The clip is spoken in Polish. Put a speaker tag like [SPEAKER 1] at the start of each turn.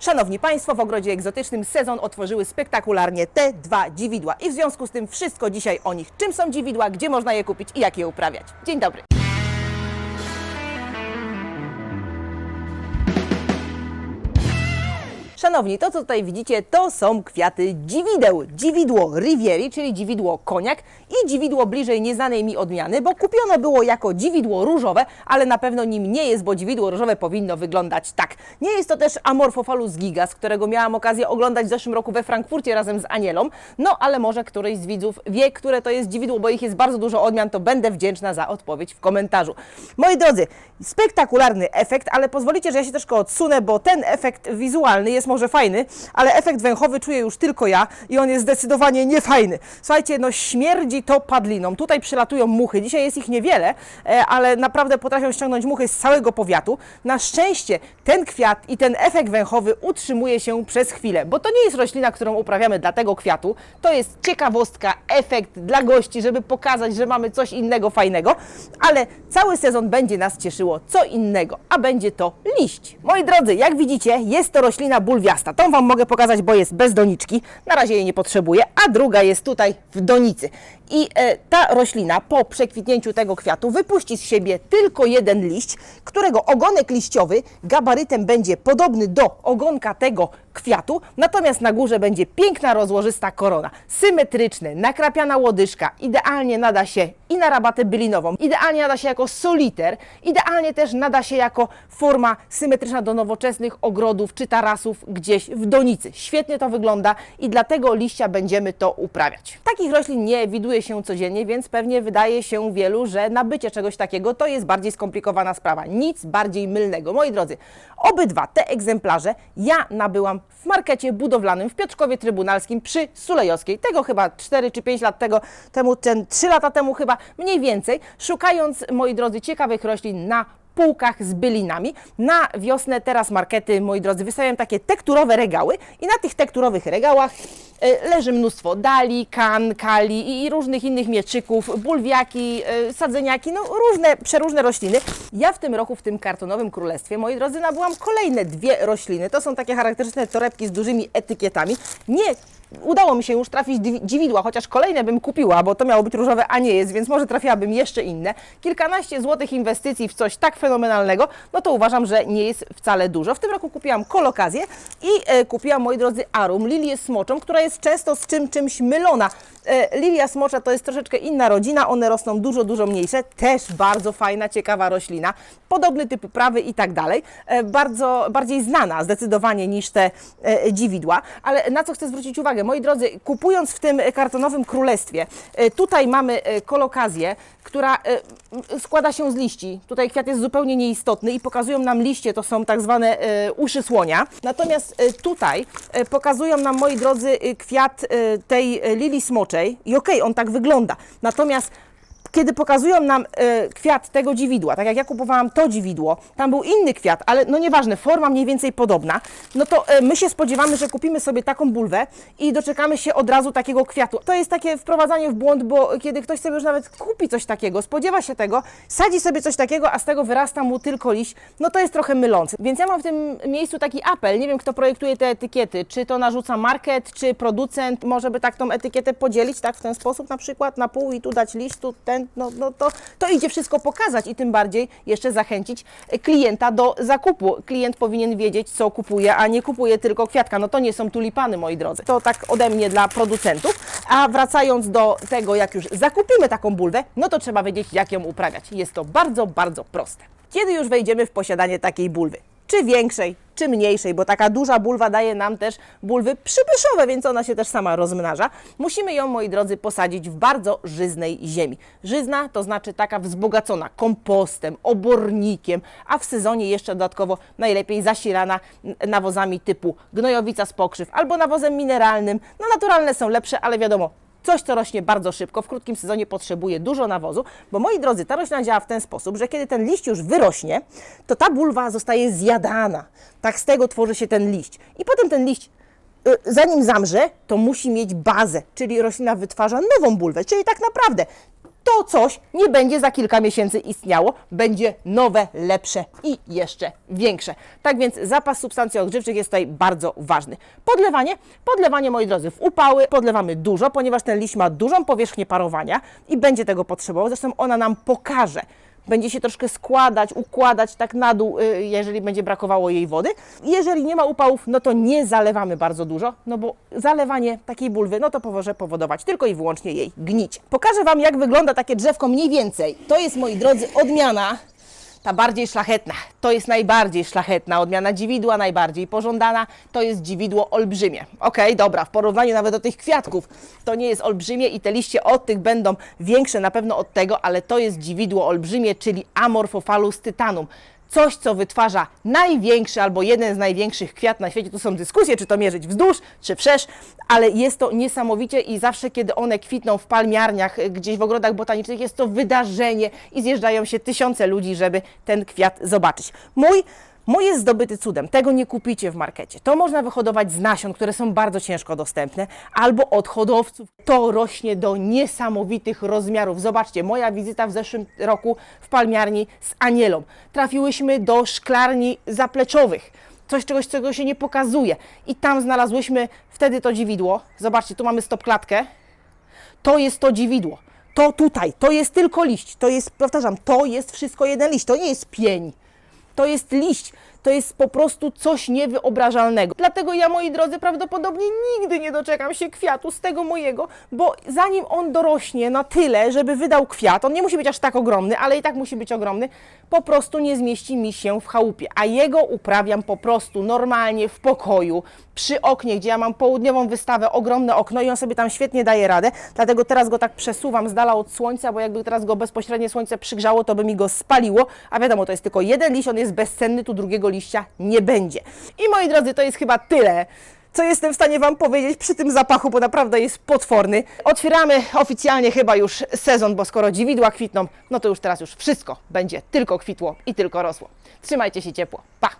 [SPEAKER 1] Szanowni Państwo, w Ogrodzie Egzotycznym sezon otworzyły spektakularnie te dwa dziwidła i w związku z tym wszystko dzisiaj o nich. Czym są dziwidła, gdzie można je kupić i jak je uprawiać. Dzień dobry. Szanowni, to co tutaj widzicie, to są kwiaty dziwideł. Dziwidło Rivieri, czyli dziwidło koniak i dziwidło bliżej nieznanej mi odmiany, bo kupione było jako dziwidło różowe, ale na pewno nim nie jest, bo dziwidło różowe powinno wyglądać tak. Nie jest to też Amorphophallus gigas, którego miałam okazję oglądać w zeszłym roku we Frankfurcie razem z Anielą, no ale może któryś z widzów wie, które to jest dziwidło, bo ich jest bardzo dużo odmian, to będę wdzięczna za odpowiedź w komentarzu. Moi drodzy, spektakularny efekt, ale pozwolicie, że ja się troszkę odsunę, bo ten efekt wizualny jest może fajny, ale efekt węchowy czuję już tylko ja i on jest zdecydowanie niefajny. Słuchajcie, no śmierdzi to padliną. Tutaj przylatują muchy. Dzisiaj jest ich niewiele, e, ale naprawdę potrafią ściągnąć muchy z całego powiatu. Na szczęście ten kwiat i ten efekt węchowy utrzymuje się przez chwilę, bo to nie jest roślina, którą uprawiamy dla tego kwiatu. To jest ciekawostka, efekt dla gości, żeby pokazać, że mamy coś innego fajnego, ale cały sezon będzie nas cieszyło co innego, a będzie to liść. Moi drodzy, jak widzicie, jest to roślina bulwiasta. Tą Wam mogę pokazać, bo jest bez doniczki. Na razie jej nie potrzebuję, a druga jest tutaj w donicy. I e, ta roślina po przekwitnięciu tego kwiatu wypuści z siebie tylko jeden liść, którego ogonek liściowy gabarytem będzie podobny do ogonka tego kwiatu, natomiast na górze będzie piękna rozłożysta korona, symetryczny, nakrapiana łodyżka, idealnie nada się i na rabatę bylinową, idealnie nada się jako soliter, idealnie też nada się jako forma symetryczna do nowoczesnych ogrodów czy tarasów gdzieś w donicy. Świetnie to wygląda i dlatego liścia będziemy to uprawiać. Takich roślin nie widuje się codziennie, więc pewnie wydaje się wielu, że nabycie czegoś takiego to jest bardziej skomplikowana sprawa. Nic bardziej mylnego. Moi drodzy, obydwa te egzemplarze ja nabyłam w markecie budowlanym w Piotrkowie Trybunalskim przy Sulejowskiej. Tego chyba 4 czy 5 lat tego, temu, ten 3 lata temu chyba mniej więcej, szukając, moi drodzy, ciekawych roślin na półkach z bylinami. Na wiosnę teraz markety, moi drodzy, wystawiają takie tekturowe regały i na tych tekturowych regałach leży mnóstwo dali, kan, kali i- i różnych innych mieczyków, bulwiaki, e, sadzeniaki, no różne, przeróżne rośliny. Ja w tym roku w tym kartonowym królestwie, moi drodzy, nabyłam kolejne dwie rośliny. To są takie charakterystyczne torebki z dużymi etykietami. Nie udało mi się już trafić dzi- dziwidła, chociaż kolejne bym kupiła, bo to miało być różowe, a nie jest, więc może trafiłabym jeszcze inne. Kilkanaście złotych inwestycji w coś tak fenomenalnego, no to uważam, że nie jest wcale dużo. W tym roku kupiłam kolokazję i e, kupiłam, moi drodzy, arum, lilię smoczą, która jest często z czym czymś mylona. E, lilia smocza to jest troszeczkę inna rodzina, one rosną dużo, dużo mniejsze, też bardzo fajna, ciekawa roślina, podobny typ uprawy i tak dalej, e, bardzo, bardziej znana zdecydowanie niż te e, dziwidła, ale na co chcę zwrócić uwagę, moi drodzy, kupując w tym kartonowym królestwie, e, tutaj mamy e, kolokazję, która e, składa się z liści, tutaj kwiat jest zupełnie nieistotny i pokazują nam liście, to są tak zwane uszy słonia, natomiast tutaj pokazują nam, moi drodzy, kwiat tej lilii smoczej. I okej, on tak wygląda, natomiast kiedy pokazują nam e, kwiat tego dziwidła, tak jak ja kupowałam to dziwidło, tam był inny kwiat, ale no nieważne, forma mniej więcej podobna, no to e, my się spodziewamy, że kupimy sobie taką bulwę i doczekamy się od razu takiego kwiatu. To jest takie wprowadzanie w błąd, bo kiedy ktoś sobie już nawet kupi coś takiego, spodziewa się tego, sadzi sobie coś takiego, a z tego wyrasta mu tylko liść, no to jest trochę mylące. Więc ja mam w tym miejscu taki apel, nie wiem kto projektuje te etykiety, czy to narzuca market, czy producent, może by tak tą etykietę podzielić, tak w ten sposób na przykład, na pół i tu dać liść, tu ten, no, no to, to idzie wszystko pokazać i tym bardziej jeszcze zachęcić klienta do zakupu. Klient powinien wiedzieć, co kupuje, a nie kupuje tylko kwiatka. No to nie są tulipany, moi drodzy. To tak ode mnie dla producentów. A wracając do tego, jak już zakupimy taką bulwę, no to trzeba wiedzieć, jak ją uprawiać. Jest to bardzo, bardzo proste. Kiedy już wejdziemy w posiadanie takiej bulwy? Czy większej, czy mniejszej, bo taka duża bulwa daje nam też bulwy przypyszowe, więc ona się też sama rozmnaża. Musimy ją, moi drodzy, posadzić w bardzo żyznej ziemi. Żyzna to znaczy taka wzbogacona kompostem, obornikiem, a w sezonie jeszcze dodatkowo najlepiej zasilana nawozami typu gnojowica z pokrzyw albo nawozem mineralnym. No naturalne są lepsze, ale wiadomo, Coś, co rośnie bardzo szybko, w krótkim sezonie potrzebuje dużo nawozu, bo moi drodzy, ta roślina działa w ten sposób, że kiedy ten liść już wyrośnie, to ta bulwa zostaje zjadana. Tak z tego tworzy się ten liść. I potem ten liść, y, zanim zamrze, to musi mieć bazę, czyli roślina wytwarza nową bulwę, czyli tak naprawdę to coś nie będzie za kilka miesięcy istniało, będzie nowe, lepsze i jeszcze większe. Tak więc zapas substancji odżywczych jest tutaj bardzo ważny. Podlewanie, podlewanie moi drodzy, w upały podlewamy dużo, ponieważ ten liść ma dużą powierzchnię parowania i będzie tego potrzebował. Zresztą ona nam pokaże, będzie się troszkę składać, układać tak na dół, y, jeżeli będzie brakowało jej wody. Jeżeli nie ma upałów, no to nie zalewamy bardzo dużo, no bo zalewanie takiej bulwy, no to może powodować tylko i wyłącznie jej gnicie. Pokażę Wam, jak wygląda takie drzewko mniej więcej. To jest, moi drodzy, odmiana ta bardziej szlachetna. To jest najbardziej szlachetna odmiana dziwidła, najbardziej pożądana. To jest dziwidło olbrzymie. Okej, dobra, w porównaniu nawet do tych kwiatków to nie jest olbrzymie i te liście od tych będą większe na pewno od tego, ale to jest dziwidło olbrzymie, czyli Amorphophallus titanum. Coś, co wytwarza największy albo jeden z największych kwiat na świecie. Tu są dyskusje, czy to mierzyć wzdłuż, czy wszerz, ale jest to niesamowicie i zawsze, kiedy one kwitną w palmiarniach, y, gdzieś w ogrodach botanicznych, jest to wydarzenie i zjeżdżają się tysiące ludzi, żeby ten kwiat zobaczyć. Mój Mój jest zdobyty cudem, tego nie kupicie w markecie. To można wyhodować z nasion, które są bardzo ciężko dostępne, albo od hodowców. To rośnie do niesamowitych rozmiarów. Zobaczcie, moja wizyta w zeszłym roku w palmiarni z Anielą. Trafiłyśmy do szklarni zapleczowych. Coś czegoś, czego się nie pokazuje. I tam znalazłyśmy wtedy to dziwidło. Zobaczcie, tu mamy stopklatkę. To jest to dziwidło. To tutaj, to jest tylko liść. To jest, powtarzam, to jest wszystko jeden liść. To nie jest pień. To jest liść. To jest po prostu coś niewyobrażalnego. Dlatego ja, moi drodzy, prawdopodobnie nigdy nie doczekam się kwiatu z tego mojego, bo zanim on dorośnie na tyle, żeby wydał kwiat, on nie musi być aż tak ogromny, ale i tak musi być ogromny, po prostu nie zmieści mi się w chałupie. A jego uprawiam po prostu normalnie w pokoju, przy oknie, gdzie ja mam południową wystawę, ogromne okno i on sobie tam świetnie daje radę. Dlatego teraz go tak przesuwam z dala od słońca, bo jakby teraz go bezpośrednie słońce przygrzało, to by mi go spaliło. A wiadomo, to jest tylko jeden liść, on jest bezcenny, tu drugiego liścia nie będzie. I moi drodzy, to jest chyba tyle. Co jestem w stanie Wam powiedzieć przy tym zapachu, bo naprawdę jest potworny. Otwieramy oficjalnie chyba już sezon, bo skoro dziwidła kwitną, no to już teraz już wszystko będzie tylko kwitło i tylko rosło. Trzymajcie się ciepło. Pa!